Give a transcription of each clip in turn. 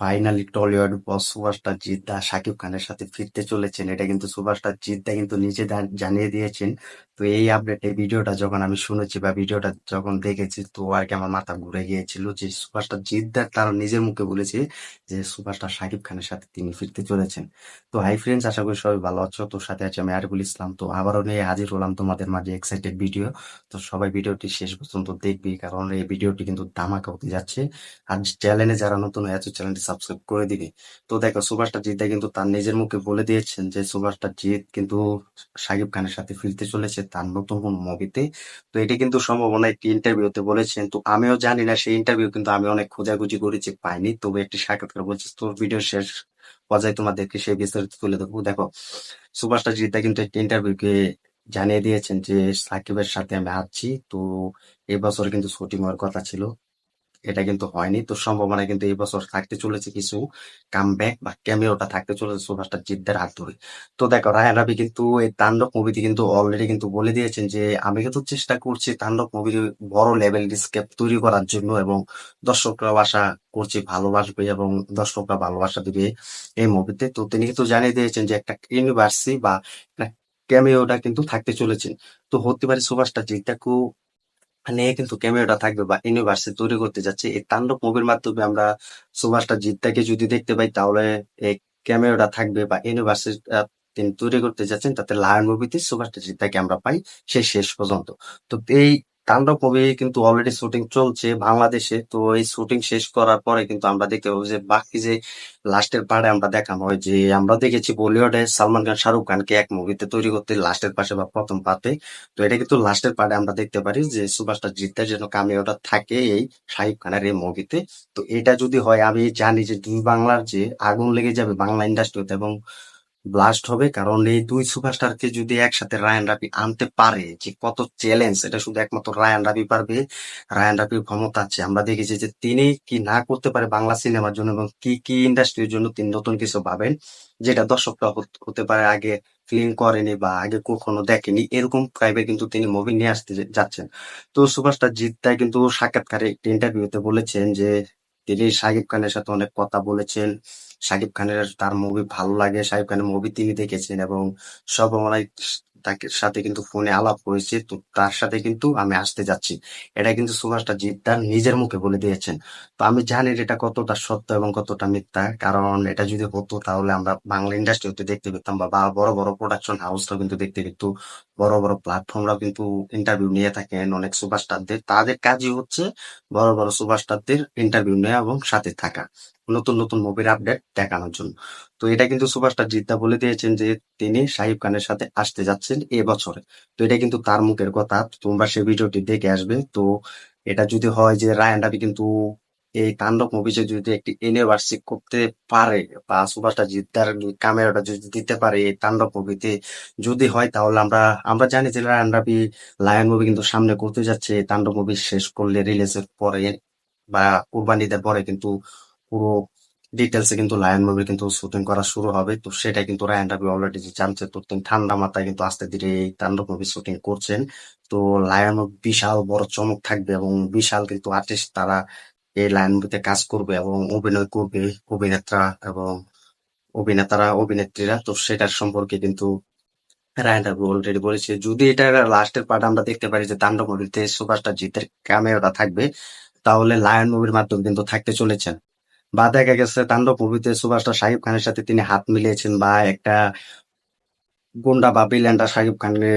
Finally Tollywood boss superstar জিদ্দা শাকিব খানের সাথে ফিরতে চলেছেন। এটা কিন্তু সুপারস্টার জিদ্দা কিন্তু নিজে জানিয়ে দিয়েছেন। তো এই আপডেট এই ভিডিওটা যখন আমি শুনেছি বা ভিডিওটা যখন দেখেছি, তো আর কি আমার মাথা ঘুরে গিয়েছিল যে সুপারস্টার জিদ্দা তার নিজের মুখে বলেছে যে সুপারস্টার শাকিব খানের সাথে তিনি ফিরতে চলেছেন। তো হাই ফ্রেন্ডস আশা করি সবাই ভালো আছো। তোর সাথে আছে আমি আরিফুল ইসলাম। তো আবারও নিয়ে হাজির হলাম তোমাদের মাঝে এক্সাইটেড ভিডিও তো সবাই ভিডিওটি শেষ পর্যন্ত দেখবি, কারণ এই ভিডিওটি কিন্তু ধামাকা হতে যাচ্ছে। আর চ্যানেলে যারা নতুন হয়েছে চ্যানেলটি সাবস্ক্রাইব করে দিবে। তো দেখো সুভাষটা জিদ্দা কিন্তু তার নিজের মুখে বলে দিয়েছেন যে, সুভাষটা জিৎ কিন্তু শাকিব খানের সাথে ফিরতে চলেছে তার নতুন কোন মুভিতে তো এটা কিন্তু সম্ভাবনা একটি ইন্টারভিউতে বলেছেন। তো আমিও জানি না, সেই ইন্টারভিউ কিন্তু আমি অনেক খোঁজাখুঁজি করেছি, পাইনি। তবে একটি সাক্ষাৎকার বলছি, তো ভিডিও শেষ পর্যায়ে তোমাদেরকে সেই বিস্তারিত তুলে দেবো দেখো, সুভাষটা জিদ্দা কিন্তু একটি ইন্টারভিউকে জানিয়ে দিয়েছেন যে, সাকিবের সাথে আমি আছি। তো এবছর কিন্তু শুটিং হওয়ার কথা ছিল। এটা কিন্তু হয়নি। তো সম্ভাবনা কিন্তু এই বছর থাকতে চলেছে কিছু কামব্যাক বা ক্যামিওটা থাকতে চলেছে সুভাষটা জিদ্দার হাত ধরে। তো দেখো রায়হান রাবি কিন্তু এই তাণ্ডব মুভিতে কিন্তু অলরেডি কিন্তু বলে দিয়েছেন যে, আমি কিন্তু চেষ্টা করছি তাণ্ডব মুভি বড় লেভেল স্কেপ তৈরি করার জন্য এবং দর্শকরা আশা করছি ভালোবাসবে এবং দর্শকরা ভালোবাসা দিবে এই মুভিতে তো তিনি কিন্তু জানিয়ে দিয়েছেন যে, একটা ইউনিভার্সিটি বা ক্যামিওটা কিন্তু থাকতে চলেছে। তো হতে পারে সুভাষটা জিদ্দাকু নিয়ে কিন্তু ক্যামেরাটা থাকবে বা ইউনিভার্সে তৈরি করতে যাচ্ছে। এই তাণ্ডব মুভির মাধ্যমে আমরা সুভাষটা জিদ্দাকে যদি দেখতে পাই, তাহলে এই ক্যামেরাটা থাকবে বা ইউনিভার্সে তিনি তৈরি করতে যাচ্ছেন, তাতে লায়ন মুভিতে সুভাষটা জিদ্দাকে আমরা পাই সেই শেষ পর্যন্ত। তো এই তাণ্ডব মুভি কিন্তু অলরেডি শুটিং চলছে বাংলাদেশে। তো এই শুটিং শেষ করার পরে কিন্তু আমরা দেখতে পাবো যে বাকি যে লাস্টের পার্টে আমরা দেখানো হয় যে আমরা দেখেছি বলিউডে সালমান খান, শাহরুখ খানকে এক মুভিতে তৈরি করতে লাস্টের পাশে বা প্রথম পাতে তো এটা কিন্তু লাস্টের পার্টে আমরা দেখতে পারি যে সুভাষটা জিততে যেন কামিওটা থাকে এই শাহিব খানের এই মুভিতে তো। এটা যদি হয়, আমি জানি যে দুই বাংলার যে আগুন লেগে যাবে বাংলা ইন্ডাস্ট্রিতে এবং ব্লাস্ট হবে, কারণ এই দুই সুপারস্টারকে যদি একসাথে রায়ান রাবি আনতে পারে, যে কত চ্যালেঞ্জ এটা শুধু একমাত্র রায়ান রাবি পারবে। রায়ান রাবির ক্ষমতা আছে। আমরা দেখেছি যে তিনি কি না করতে পারে বাংলা সিনেমার জন্য এবং কি কি ইন্ডাস্ট্রির জন্য তিনি নতুন কিছু ভাবেন যেটা দর্শকরা হতে পারে আগে ফিল্ম করেনি বা আগে কখনো দেখেনি। এরকম টাইপের কিন্তু তিনি মুভি নিয়ে আসতে যাচ্ছেন। তো সুপারস্টার জিৎ তাই কিন্তু সাক্ষাৎকারে একটি ইন্টারভিউতে বলেছেন যে তিনি শাকিব খানের সাথে অনেক কথা বলেছেন। শাকিব খানের তার মুভি ভালো লাগে। শাকিব খানের মুভি তিনি দেখেছেন এবং সব আমার তাকে সাথে কিন্তু ফোনে আলাপ হয়েছে। তো তার সাথে কিন্তু আমি আসতে যাচ্ছি। এটা কিন্তু সুভাষটা জিদ্দার নিজের মুখে বলে দিয়েছেন। তো আমি জানি এটা কতটা সত্য এবং কতটা মিথ্যা। কারণ এটা যদি হতো তাহলে আমরা বাংলা ইন্ডাস্ট্রি হতে দেখতে পেতাম বা বড় বড় প্রোডাকশন হাউসরাও কিন্তু দেখতে পেত। বড় বড় প্ল্যাটফর্মরাও কিন্তু ইন্টারভিউ নিয়ে থাকেন, অনেক সুপারস্টারদের তাদের কাজই হচ্ছে বড় বড় সুপারস্টারদের ইন্টারভিউ নেওয়া এবং সাথে থাকা, নতুন নতুন মুভির আপডেট দেখানোর জন্য। তো এটা কিন্তু সুপারস্টার জিদ্দা বলে দিয়েছেন যে, তিনি শাহিব খানের সাথে আসতে যাচ্ছেন এ বছরে। তো এটা কিন্তু তার মুখের কথা, তোমরা সে ভিডিওটি দেখে আসবে। তো এটা যদি হয় যে, রায়ান রাবি কিন্তু এই তাণ্ডব মুভিতে যদি একটি ইউনিভার্সিটি করতে পারে বা সুভাষটা জিদ্দার ক্যামেরাটা যদি দিতে পারে এই তাণ্ডব মুভিতে যদি হয়, তাহলে আমরা আমরা জানি যে রায়ান রাবি লায়ন মুভি কিন্তু সামনে করতে যাচ্ছে। তাণ্ডব মুভি শেষ করলে রিলিজের পরে বা কুরবানিদের পরে কিন্তু পুরো ডিটেলসে কিন্তু লায়ন মুভি কিন্তু শুটিং করা শুরু হবে। তো সেটা কিন্তু রায়ান রাবি অলরেডি জানছে, তো তিনি ঠান্ডা মাথায় কিন্তু আস্তে ধীরে এই তাণ্ডব মুভি শুটিং করছেন। তো লায়ন বিশাল বড় চমক থাকবে এবং বিশাল কিন্তু আর্টিস্ট তারা এই লায়ন মুভিতে কাজ করবে এবং অভিনয় করবে, অভিনেতা এবং অভিনেতারা, অভিনেত্রীরা। তো সেটার সম্পর্কে কিন্তু রায়ান অলরেডি বলেছে। যদি এটা লাস্টের পার্ট আমরা দেখতে পারি যে তাণ্ডব মুভিতে সুপারস্টার জিতের ক্যামেরাটা থাকবে, তাহলে লায়ন মুভির মাধ্যমে কিন্তু থাকতে চলেছেন। বা দেখা গেছে তাণ্ডব মুভিতে সুভাষটা শাহিব খানের সাথে তিনি হাত মিলিয়েছেন বা একটা গুন্ডা বা বিল্যান্ডা শাহিব খানকে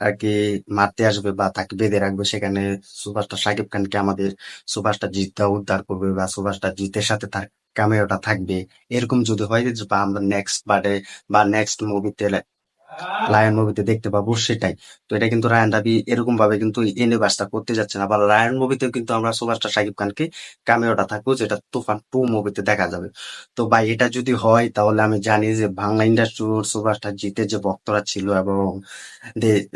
আর কি মারতে আসবে বা তাকে বেঁধে রাখবে, সেখানে সুভাষটা সাকিব খানকে আমাদের সুভাষটা জিতটা উদ্ধার করবে বা সুভাষটা জিতের সাথে তার ক্যামেরাটা থাকবে। এরকম যদি হয় বা আমরা নেক্সট পার্টে বা নেক্সট মুভিতে লায়ন মুভিতে দেখতে পাবো সেটাই। তো এটা কিন্তু রায়ান রাবি এরকম ভাবে কিন্তু ইউনিভার্সটা করতে যাচ্ছে না। বা রায়ান মুভিতেও কিন্তু আমরা সুভাষটা সাকিব খানকে কামেওটা থাকব, যেটা তুফান টু মুভিতে দেখা যাবে। তো ভাই, এটা যদি হয়, তাহলে আমি জানি যে বাংলা ইন্ডাস্ট্রির সুভাষটা জিতে যে ভক্তরা ছিল এবং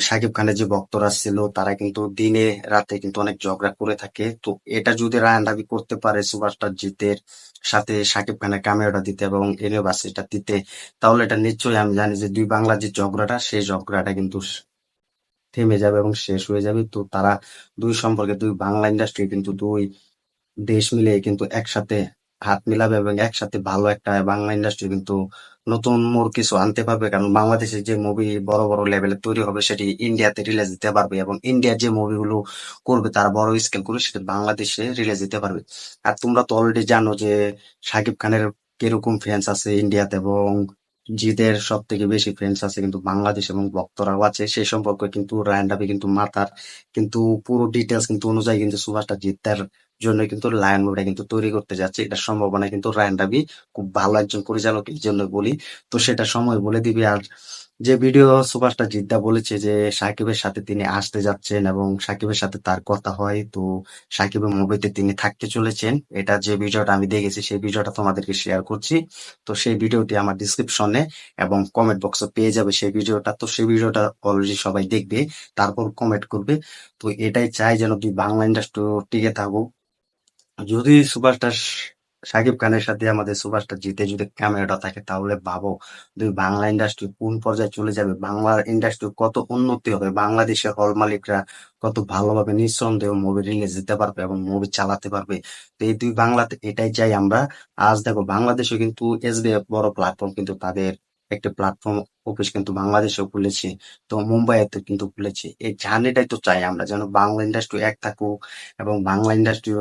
সাকিব খানের যে ভক্তরা ছিল, তারা কিন্তু দিনে রাতে কিন্তু অনেক ঝগড়া করে থাকে। তো এটা যদি রায়ান রাবি করতে পারে সুভাষটা জিতের সাথে সাকিব খানের ক্যামেরাটা দিতে এবং ইউনিভার্সিটিটা দিতে, তাহলে এটা নিশ্চয়ই আমি জানি যে দুই বাংলার যে ঝগড়াটা, সেই ঝগড়াটা কিন্তু থেমে যাবে এবং শেষ হয়ে যাবে। তো তারা দুই সম্পর্কে, দুই বাংলা ইন্ডাস্ট্রি কিন্তু দুই দেশ মিলে কিন্তু একসাথে হাত মিলাবে এবং একসাথে ভালো একটা বাংলা ইন্ডাস্ট্রি কিন্তু নতুন মোর কিছু আনতে পারবে। কারণ বাংলাদেশে যে মুভি বড় বড় লেভেলে তৈরি হবে সেটি ইন্ডিয়াতে রিলিজ দিতে পারবে এবং ইন্ডিয়ার যে মুভিগুলো করবে তারা বড় স্কেল করে সেটা বাংলাদেশে রিলিজ দিতে পারবে। আর তোমরা তো অলরেডি জানো যে শাকিব খানের কীরকম ফ্যান্স আছে ইন্ডিয়াতে এবং জিদের সব থেকে বেশি ফ্রেন্ডস আছে কিন্তু বাংলাদেশ এবং ভক্তরাও আছে। সেই সম্পর্কে কিন্তু রায়ান কিন্তু মাতার কিন্তু পুরো ডিটেলস কিন্তু অনুযায়ী কিন্তু সুভাষটা জিতার জন্য কিন্তু লায়ন মুভিটা কিন্তু তৈরি করতে যাচ্ছে। এটা সম্ভাবনা কিন্তু রায়ান রাবি খুব ভালো একজন পরিচালক এই জন্য বলি। তো সেটা সময় বলে দিবে। আর যে ভিডিও সুভাষটা জিদ্দা বলেছে যে, সাকিবের সাথে তিনি আসতে যাচ্ছেন এবং সাকিবের সাথে তার কথা হয়, তো সাকিবের মুভিতে তিনি থাকতে চলেছেন। এটা যে ভিডিওটা আমি দেখেছি, সেই ভিডিওটা তোমাদেরকে শেয়ার করছি। তো সেই ভিডিওটি আমার ডিসক্রিপশনে এবং কমেন্ট বক্সে পেয়ে যাবে সেই ভিডিওটা। তো সেই ভিডিওটা অলরেডি সবাই দেখবে, তারপর কমেন্ট করবে। তো এটাই চাই যেন তুই বাংলা ইন্ডাস্ট্রি টিকে থাকুক। যদি সুপারস্টার শাকিব খানের সাথে আমাদের সুপারস্টার জিতে যদি ক্যামেরাটা থাকে, তাহলে ভাবো তুমি বাংলা ইন্ডাস্ট্রি কোন পর্যায়ে চলে যাবে বাংলা ইন্ডাস্ট্রি কত উন্নতি হবে, বাংলাদেশের হল মালিকরা কত ভালোভাবে নিঃসন্দেহ মুভি রিলিজ দিতে পারবে এবং মুভি চালাতে পারবে। তো এই দুই বাংলাতে এটাই চাই আমরা। আজ দেখো বাংলাদেশে কিন্তু এসবিএফ বড় প্ল্যাটফর্ম কিন্তু তাদের একটা প্ল্যাটফর্ম অফিস কিন্তু বাংলাদেশেও খুলেছে, তো মুম্বাইতে কিন্তু খুলেছে। এই জার্নিটাই তো চাই আমরা, যেন বাংলা ইন্ডাস্ট্রি এক থাকুক এবং বাংলা ইন্ডাস্ট্রির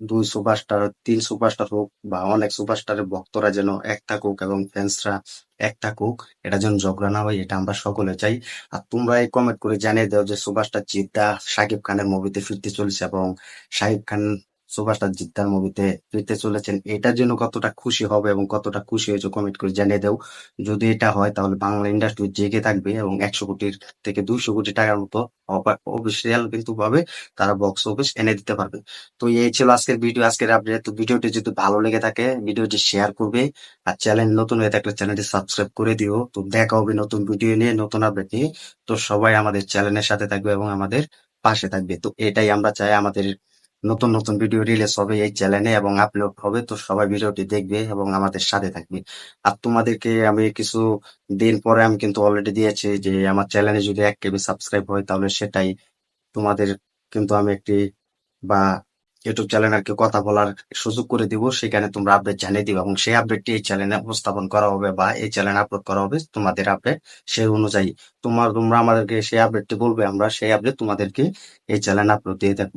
দুই সুপারস্টার তিন সুপারস্টার হোক বা অনেক সুপারস্টারের ভক্তরা যেন এক থাকুক এবং ফ্যান্সরা এক থাকুক, এটা যেন ঝগড়া না হয়, এটা আমরা সকলে চাই। আর তোমরা এই কমেন্ট করে জানিয়ে দাও যে সুপারস্টার জিদ্দা শাকিব খানের মুভিতে ফিরতে চলছে এবং শাকিব খান সুপারস্টার জিদ্দার মুভিতে ফিরতে চলেছেন। এটার জন্য কতটা খুশি হবে এবং কতটা খুশি হয়েছে কমেন্ট করে জানিয়ে দাও। যদি এটা হয়, তাহলে বাংলা ইন্ডাস্ট্রি জেগে থাকবে এবং একশো কোটির থেকে দুইশো কোটি টাকার মতো অফিসিয়াল কিন্তু ভাবে তারা বক্স অফিস এনে দিতে পারবে। তো এই ছিল আজকের ভিডিও আজকের আপডেট তো ভিডিওটি যদি ভালো লেগে থাকে, ভিডিওটি শেয়ার করবে আর চ্যানেল নতুন হয়ে থাকলে চ্যানেলটি সাবস্ক্রাইব করে দিও। তো দেখা হবে নতুন ভিডিও নিয়ে, নতুন আপডেট নিয়ে। তো সবাই আমাদের চ্যানেলের সাথে থাকবে এবং আমাদের পাশে থাকবে। তো এটাই আমরা চাই আমাদের নতুন নতুন ভিডিও রিলিজ হবে এই চ্যানেলে এবং আপলোড হবে। তো সবাই ভিডিওটি দেখবে এবং আমাদের সাথে থাকবে। আর তোমাদেরকে আমি কিছু দিন পরে আমি কিন্তু অলরেডি দিয়েছি যে আমার চ্যানেলে যদি এক কেবি সাবস্ক্রাইব হয় তাহলে সেটাই তোমাদের কিন্তু আমি একটি বা ইউটিউব চ্যানেল আর কি কথা বলার সুযোগ করে দিব। সেখানে তোমরা আপডেট জানিয়ে দিবে এবং সেই আপডেটটি এই চ্যানেলে উপস্থাপন করা হবে বা এই চ্যানেলে আপলোড করা হবে। তোমাদের আপডেট সেই অনুযায়ী তোমার, তোমরা আমাদেরকে সেই আপডেটটি বলবে, আমরা সেই আপডেট তোমাদেরকে এই চ্যানেলে আপলোড দিয়ে থাকব